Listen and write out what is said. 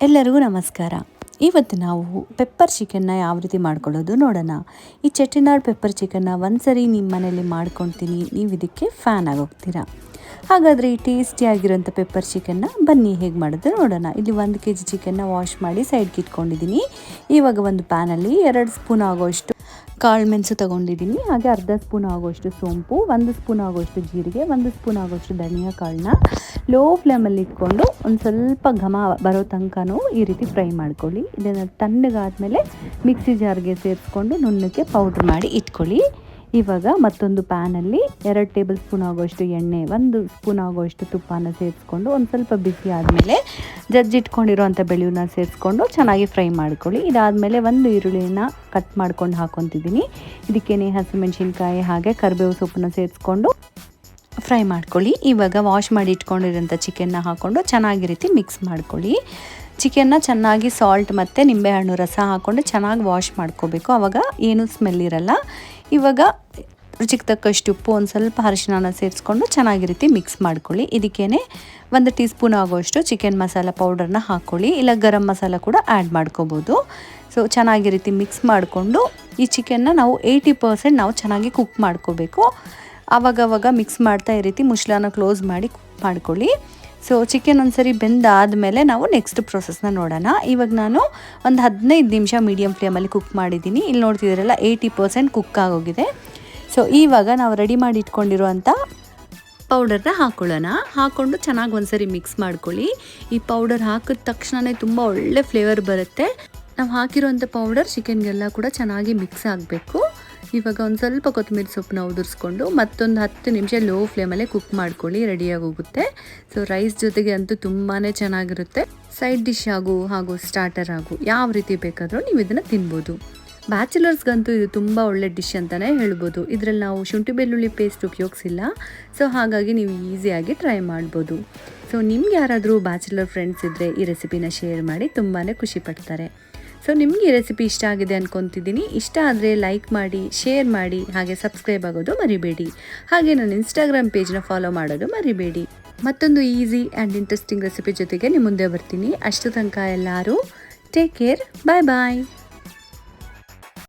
ಎಲ್ಲರಿಗೂ ನಮಸ್ಕಾರ. ಇವತ್ತು ನಾವು ಪೆಪ್ಪರ್ ಚಿಕನ್ನ ಯಾವ ರೀತಿ ಮಾಡ್ಕೊಳ್ಳೋದು ನೋಡೋಣ. ಈ ಚೆಟ್ಟಿನಾಡ್ ಪೆಪ್ಪರ್ ಚಿಕನ್ನ ಒಂದ್ಸರಿ ನಿಮ್ಮ ಮನೇಲಿ ಮಾಡ್ಕೊತೀನಿ ನೀವು ಇದಕ್ಕೆ ಫ್ಯಾನ್ ಆಗೋಗ್ತೀರಾ ಹಾಗಾದರೆ ಈ ಟೇಸ್ಟಿಯಾಗಿರೋಂಥ ಪೆಪ್ಪರ್ ಚಿಕನ್ನ ಬನ್ನಿ ಹೇಗೆ ಮಾಡೋದು ನೋಡೋಣ. ಇಲ್ಲಿ ಒಂದು ಕೆ ಜಿ ಚಿಕನ್ನ ವಾಶ್ ಮಾಡಿ ಸೈಡ್ಗೆ ಇಟ್ಕೊಂಡಿದ್ದೀನಿ. ಇವಾಗ ಒಂದು ಪ್ಯಾನಲ್ಲಿ ಎರಡು ಸ್ಪೂನ್ ಆಗೋಷ್ಟು ಕಾಳು ಮೆಣಸು ತೊಗೊಂಡಿದ್ದೀನಿ. ಹಾಗೆ ಅರ್ಧ ಸ್ಪೂನ್ ಆಗೋಷ್ಟು ಸೋಂಪು, ಒಂದು ಸ್ಪೂನ್ ಆಗೋಷ್ಟು ಜೀರಿಗೆ, ಒಂದು ಸ್ಪೂನ್ ಆಗೋಷ್ಟು ಧನಿಯಾ ಕಾಳನ್ನ ಲೋ ಫ್ಲೇಮಲ್ಲಿ ಇಟ್ಕೊಂಡು ಒಂದು ಸ್ವಲ್ಪ ಘಮ ಬರೋ ತನಕನೂ ಈ ರೀತಿ ಫ್ರೈ ಮಾಡ್ಕೊಳ್ಳಿ. ಇದನ್ನು ತಣ್ಣಗಾದಮೇಲೆ ಮಿಕ್ಸಿ ಜಾರ್ಗೆ ಸೇರಿಸ್ಕೊಂಡು ನುಣ್ಣಕ್ಕೆ ಪೌಡ್ರ್ ಮಾಡಿ ಇಟ್ಕೊಳ್ಳಿ. ಇವಾಗ ಮತ್ತೊಂದು ಪ್ಯಾನಲ್ಲಿ ಎರಡು ಟೇಬಲ್ ಸ್ಪೂನ್ ಆಗೋಷ್ಟು ಎಣ್ಣೆ, ಒಂದು ಸ್ಪೂನ್ ಆಗೋಷ್ಟು ತುಪ್ಪನ ಸೇರಿಸ್ಕೊಂಡು ಒಂದು ಸ್ವಲ್ಪ ಬಿಸಿ ಆದಮೇಲೆ ಜಜ್ಜಿಟ್ಕೊಂಡಿರೋಂಥ ಬೆಳೆಯನ್ನ ಸೇರಿಸ್ಕೊಂಡು ಚೆನ್ನಾಗಿ ಫ್ರೈ ಮಾಡ್ಕೊಳ್ಳಿ. ಇದಾದಮೇಲೆ ಒಂದು ಈರುಳ್ಳಿನ ಕಟ್ ಮಾಡ್ಕೊಂಡು ಹಾಕೊತಿದ್ದೀನಿ ಇದಕ್ಕೇನೆ ಹಸಿಮೆಣ್ಸಿನ್ಕಾಯಿ ಹಾಗೆ ಕರಿಬೇವು ಸೊಪ್ಪನ್ನ ಸೇರಿಸ್ಕೊಂಡು ಫ್ರೈ ಮಾಡ್ಕೊಳ್ಳಿ. ಇವಾಗ ವಾಶ್ ಮಾಡಿ ಇಟ್ಕೊಂಡಿರೋಂಥ ಚಿಕನ್ನ ಹಾಕ್ಕೊಂಡು ಚೆನ್ನಾಗಿ ರೀತಿ ಮಿಕ್ಸ್ ಮಾಡ್ಕೊಳ್ಳಿ. ಚಿಕನ್ನ ಚೆನ್ನಾಗಿ ಸಾಲ್ಟ್ ಮತ್ತು ನಿಂಬೆಹಣ್ಣು ರಸ ಹಾಕ್ಕೊಂಡು ಚೆನ್ನಾಗಿ ವಾಶ್ ಮಾಡ್ಕೋಬೇಕು. ಆವಾಗ ಏನೂ ಸ್ಮೆಲ್ ಇರಲ್ಲ. ಇವಾಗ ರುಚಿಗೆ ತಕ್ಕಷ್ಟು ಉಪ್ಪು ಒಂದು ಸ್ವಲ್ಪ ಅರಿಶಿನ ಸೇರಿಸ್ಕೊಂಡು ಚೆನ್ನಾಗಿ ಮಿಕ್ಸ್ ಮಾಡ್ಕೊಳ್ಳಿ. ಇದಕ್ಕೇ ಒಂದು ಟೀ ಸ್ಪೂನ್ ಆಗೋಷ್ಟು ಚಿಕನ್ ಮಸಾಲ ಪೌಡರ್ನ ಹಾಕ್ಕೊಳ್ಳಿ ಇಲ್ಲ ಗರಂ ಮಸಾಲ ಕೂಡ ಆ್ಯಡ್ ಮಾಡ್ಕೋಬೋದು. ಸೊ ಚೆನ್ನಾಗಿ ಮಿಕ್ಸ್ ಮಾಡಿಕೊಂಡು ಈ ಚಿಕನ್ನ ನಾವು ಏಯ್ಟಿ ಪರ್ಸೆಂಟ್ ನಾವು ಚೆನ್ನಾಗಿ ಕುಕ್ ಮಾಡ್ಕೋಬೇಕು. ಆವಾಗವಾಗ ಮಿಕ್ಸ್ ಮಾಡ್ತಾ ಈ ರೀತಿ ಮುಶ್ಲಾನ ಕ್ಲೋಸ್ ಮಾಡಿ ಕುಕ್ ಮಾಡ್ಕೊಳ್ಳಿ. ಸೊ ಚಿಕನ್ ಒಂದ್ಸರಿ ಬೆಂದಾದಮೇಲೆ ನಾವು ನೆಕ್ಸ್ಟ್ ಪ್ರೊಸೆಸ್ನ ನೋಡೋಣ. ಇವಾಗ ನಾನು ಒಂದು ಹದಿನೈದು ನಿಮಿಷ ಮೀಡಿಯಮ್ ಫ್ಲೇಮಲ್ಲಿ ಕುಕ್ ಮಾಡಿದ್ದೀನಿ. ಇಲ್ಲಿ ನೋಡ್ತಿದ್ದೀರಲ್ಲ ಏಯ್ಟಿ ಪರ್ಸೆಂಟ್ ಕುಕ್ ಆಗೋಗಿದೆ. ಸೊ ಇವಾಗ ನಾವು ರೆಡಿ ಮಾಡಿ ಇಟ್ಕೊಂಡಿರುವಂಥ ಪೌಡರ್ನ ಹಾಕ್ಕೊಳ್ಳೋಣ ಹಾಕ್ಕೊಂಡು ಚೆನ್ನಾಗಿ ಒಂದ್ಸರಿ ಮಿಕ್ಸ್ ಮಾಡ್ಕೊಳ್ಳಿ. ಈ ಪೌಡರ್ ಹಾಕಿದ ತಕ್ಷಣವೇ ತುಂಬ ಒಳ್ಳೆ ಫ್ಲೇವರ್ ಬರುತ್ತೆ. ನಾವು ಹಾಕಿರುವಂಥ ಪೌಡರ್ ಚಿಕನ್ಗೆಲ್ಲ ಕೂಡ ಚೆನ್ನಾಗಿ ಮಿಕ್ಸ್ ಆಗಬೇಕು. ಇವಾಗ ಒಂದು ಸ್ವಲ್ಪ ಕೊತ್ತಂಬರಿ ಸೊಪ್ಪನ್ನ ಉದುರಿಸ್ಕೊಂಡು ಮತ್ತೊಂದು ಹತ್ತು ನಿಮಿಷ ಲೋ ಫ್ಲೇಮಲ್ಲೇ ಕುಕ್ ಮಾಡ್ಕೊಳ್ಳಿ ರೆಡಿಯಾಗಿ ಹೋಗುತ್ತೆ. ಸೊ ರೈಸ್ ಜೊತೆಗೆ ಅಂತೂ ತುಂಬಾ ಚೆನ್ನಾಗಿರುತ್ತೆ. ಸೈಡ್ ಡಿಶ್ ಆಗು, ಹಾಗೂ ಸ್ಟಾರ್ಟರ್ ಆಗು, ಯಾವ ರೀತಿ ಬೇಕಾದರೂ ನೀವು ಇದನ್ನು ತಿನ್ಬೋದು. ಬ್ಯಾಚುಲರ್ಸ್ಗಂತೂ ಇದು ತುಂಬ ಒಳ್ಳೆ ಡಿಶ್ ಅಂತಲೇ ಹೇಳ್ಬೋದು. ಇದರಲ್ಲಿ ನಾವು ಶುಂಠಿ ಬೆಳ್ಳುಳ್ಳಿ ಪೇಸ್ಟ್ ಉಪಯೋಗಿಸಿಲ್ಲ. ಸೊ ಹಾಗಾಗಿ ನೀವು ಈಸಿಯಾಗಿ ಟ್ರೈ ಮಾಡ್ಬೋದು. ಸೊ ನಿಮ್ಗೆ ಯಾರಾದರೂ ಬ್ಯಾಚುಲರ್ ಫ್ರೆಂಡ್ಸ್ ಇದ್ದರೆ ಈ ರೆಸಿಪಿನ ಶೇರ್ ಮಾಡಿ ತುಂಬಾ ಖುಷಿ ಪಡ್ತಾರೆ. ಸೊ ನಿಮಗೆ ಈ ರೆಸಿಪಿ ಇಷ್ಟ ಆಗಿದೆ ಅಂದ್ಕೊತಿದ್ದೀನಿ ಇಷ್ಟ ಆದರೆ ಲೈಕ್ ಮಾಡಿ ಶೇರ್ ಮಾಡಿ, ಹಾಗೆ ಸಬ್ಸ್ಕ್ರೈಬ್ ಆಗೋದು ಮರಿಬೇಡಿ. ಹಾಗೆ ನನ್ನ ಇನ್ಸ್ಟಾಗ್ರಾಮ್ ಪೇಜ್ನ ಫಾಲೋ ಮಾಡೋದು ಮರಿಬೇಡಿ. ಮತ್ತೊಂದು ಈಸಿ ಆ್ಯಂಡ್ ಇಂಟ್ರೆಸ್ಟಿಂಗ್ ರೆಸಿಪಿ ಜೊತೆಗೆ ನಿಮ್ಮ ಮುಂದೆ ಬರ್ತೀನಿ. ಅಷ್ಟು ತನಕ ಎಲ್ಲರೂ ಟೇಕ್ ಕೇರ್ ಬಾಯ್ ಬಾಯ್